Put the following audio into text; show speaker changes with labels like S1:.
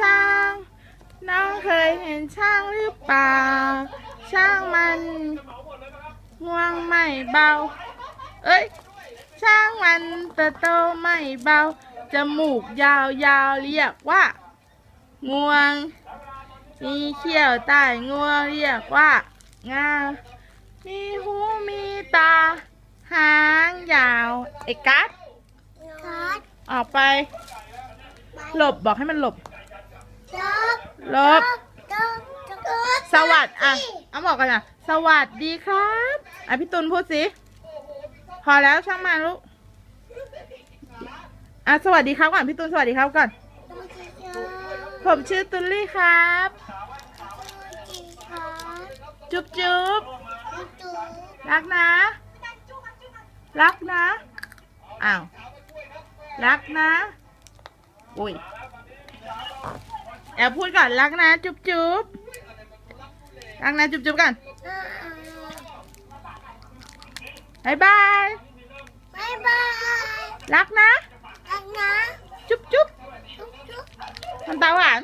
S1: ช้าง น้องเคยเห็นช้างหรือเปล่า ช้างมันง่วงไม่เบา เอ้ย ช้างมันเติบโตไม่เบา จมูกยาวๆเรียกว่า งวง มีเขี้ยวใต้งวงเรียกว่า งา มีหูมีตา หางยาวไอ้กัด
S2: กัด
S1: ออกไป หลบบอกให้มันหลบ
S2: จับ
S1: ห ลบ
S2: จับจับจับ
S1: สวัสดอะเอาบอกกันอะ สวัสดีครับอะพี่ตุลพูดสิพอแล้วช่างมันลูกอะสวัสดีครับก่อนพี่ตุลสวัสดีครับก่อน ผมชื่อตุลลี่ครับ จุ๊บจุ๊บรักนะ รักนะอ้าวรักนะ อุ้ย แอบพูดก่อนรักนะจุ๊บจุ๊บรักนะจุ๊บจุ๊บกันบายบาย
S2: บายบาย
S1: รักนะ
S2: รักนะ
S1: จุ๊บจุ๊บ
S2: จุ๊บจุ๊บ
S1: มันตาหวาน